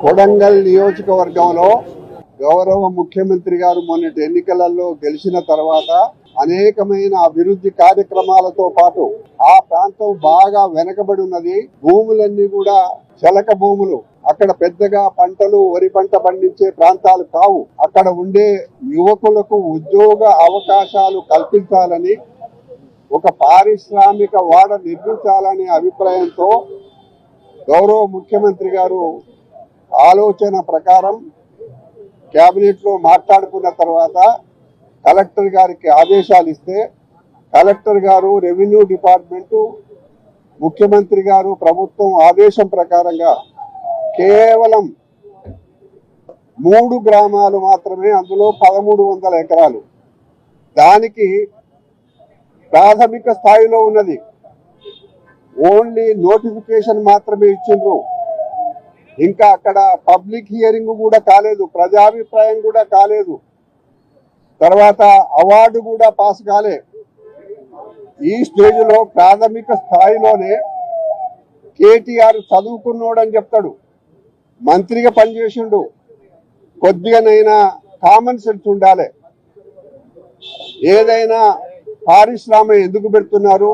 కొడంగల్ నియోజకవర్గంలో గౌరవ ముఖ్యమంత్రి గారు మొన్నటి ఎన్నికలలో గెలిచిన తర్వాత అనేకమైన అభివృద్ధి కార్యక్రమాలతో పాటు ఆ ప్రాంతం బాగా వెనకబడి ఉన్నది. భూములన్నీ కూడా చెలక భూములు. అక్కడ పెద్దగా పంటలు వరి పంట పండించే ప్రాంతాలు కావు. అక్కడ ఉండే యువకులకు ఉద్యోగ అవకాశాలు కల్పించాలని ఒక పారిశ్రామిక వాడ నిర్మించాలనే అభిప్రాయంతో గౌరవ ముఖ్యమంత్రి గారు ఆలోచన ప్రకారం క్యాబినెట్లో మాట్లాడుకున్న తర్వాత కలెక్టర్ గారికి ఆదేశాలు ఇస్తే కలెక్టర్ గారు రెవెన్యూ డిపార్ట్మెంటు ముఖ్యమంత్రి గారు ప్రభుత్వం ఆదేశం ప్రకారంగా కేవలం మూడు గ్రామాలు మాత్రమే అందులో పదమూడు వందల ఎకరాలు. దానికి ప్రాథమిక స్థాయిలో ఉన్నది. ఓన్లీ నోటిఫికేషన్ మాత్రమే ఇచ్చిండ్రు. ఇంకా అక్కడ పబ్లిక్ హియరింగ్ కూడా కాలేదు ప్రజాభిప్రాయం కూడా కాలేదు. తర్వాత అవార్డు కూడా పాస్ కాలే. ఈ స్టేజ్లో ప్రాథమిక స్థాయిలోనే కేటీఆర్ చదువుకున్నోడని చెప్తాడు. మంత్రిగా పనిచేసిండు. కొద్దిగానైనా కామన్ సెన్స్ ఉండాలి. ఏదైనా పారిశ్రామ ఎందుకు పెడుతున్నారు?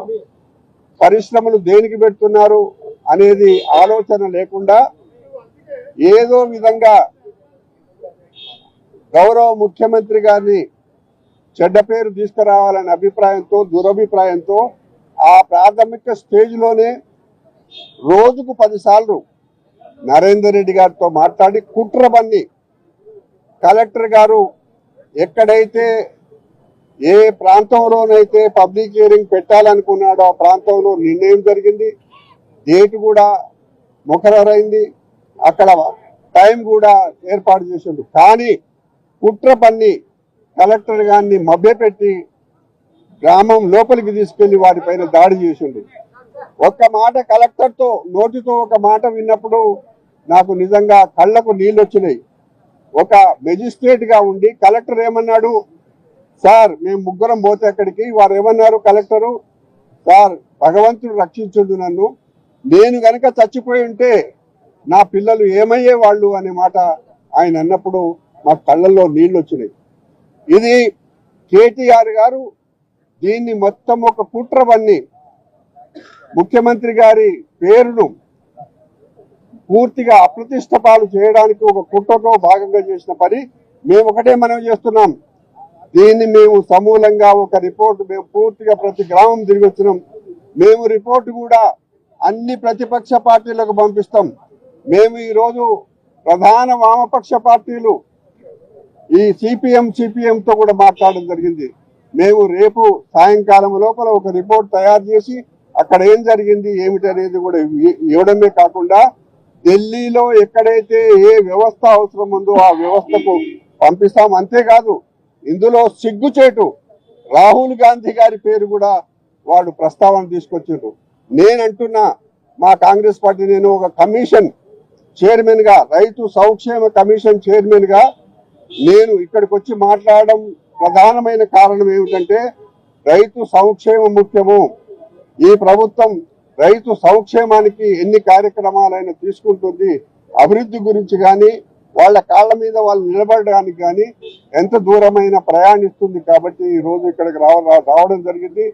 పరిశ్రమలు దేనికి పెడుతున్నారు? అనేది ఆలోచన లేకుండా ఏదో విధంగా గౌరవ ముఖ్యమంత్రి గారిని చెడ్డ పేరు తీసుకురావాలనే అభిప్రాయంతో దురభిప్రాయంతో ఆ ప్రాథమిక స్టేజ్లోనే రోజుకు పదిసార్లు నరేందర్ రెడ్డి గారితో మాట్లాడి కుట్రబన్ని కలెక్టర్ గారు ఎక్కడైతే ఏ ప్రాంతంలోనైతే పబ్లిక్ హియరింగ్ పెట్టాలనుకున్నాడో ఆ ప్రాంతంలో నిర్ణయం జరిగింది. డేట్ కూడా ముఖరైంది అక్కడ టైం కూడా ఏర్పాటు చేసిండు. కానీ కుట్ర పన్ని కలెక్టర్ గారిని మభ్యపెట్టి గ్రామం లోపలికి తీసుకెళ్ళి వారిపైన దాడి చేసిండు. ఒక్క మాట కలెక్టర్తో నోటితో ఒక మాట విన్నప్పుడు నాకు నిజంగా కళ్ళకు నీళ్ళు వచ్చినాయి. ఒక మెజిస్ట్రేట్గా ఉండి కలెక్టర్ ఏమన్నాడు? సార్ మేము ముగ్గురం పోతే అక్కడికి వారు ఏమన్నారు కలెక్టరు? సార్ భగవంతుడు రక్షించుండు నన్ను. నేను గనక చచ్చిపోయి ఉంటే నా పిల్లలు ఏమయ్యే వాళ్ళు అనే మాట ఆయన అన్నప్పుడు మా కళ్ళల్లో నీళ్ళు వచ్చినాయి. ఇది కేటీఆర్ గారు దీన్ని మొత్తం ఒక కుట్రవన్నీ ముఖ్యమంత్రి గారి పేరును పూర్తిగా అప్రతిష్టపాలు చేయడానికి ఒక కుట్రతో భాగంగా చేసిన పని మేము ఒకటే మనం చేస్తున్నాం. దీన్ని మేము సమూలంగా ఒక రిపోర్ట్ మేము పూర్తిగా ప్రతి గ్రామం తిరిగి వచ్చినాం. మేము రిపోర్ట్ కూడా అన్ని ప్రతిపక్ష పార్టీలకు పంపిస్తాం. మేము ఈరోజు ప్రధాన వామపక్ష పార్టీలు ఈ సిపిఎం సిపిఎంతో కూడా మాట్లాడడం జరిగింది. మేము రేపు సాయంకాలం లోపల ఒక రిపోర్ట్ తయారు చేసి అక్కడ ఏం జరిగింది ఏమిటి అనేది కూడా ఇవ్వడమే కాకుండా ఢిల్లీలో ఎక్కడైతే ఏ వ్యవస్థ అవసరం ఉందో ఆ వ్యవస్థకు పంపిస్తాం. అంతేకాదు ఇందులో సిగ్గుచేటు. రాహుల్ గాంధీ గారి పేరు కూడా వాడు ప్రస్తావన తీసుకొచ్చిండ్రు నేనంటున్నా మా కాంగ్రెస్ పార్టీ నేను ఒక కమిషన్ చైర్మన్గా రైతు సంక్షేమ కమిషన్ చైర్మన్గా నేను ఇక్కడికి వచ్చి మాట్లాడడం ప్రధానమైన కారణం ఏమిటంటే రైతు సంక్షేమం ముఖ్యము. ఈ ప్రభుత్వం రైతు సంక్షేమానికి ఎన్ని కార్యక్రమాలైనా తీసుకుంటుంది అభివృద్ధి గురించి కానీ వాళ్ళ కాళ్ళ మీద వాళ్ళు నిలబడడానికి కానీ ఎంత దూరమైన ప్రయాణిస్తుంది కాబట్టి ఈ రోజు ఇక్కడికి రావ రావడం జరిగింది.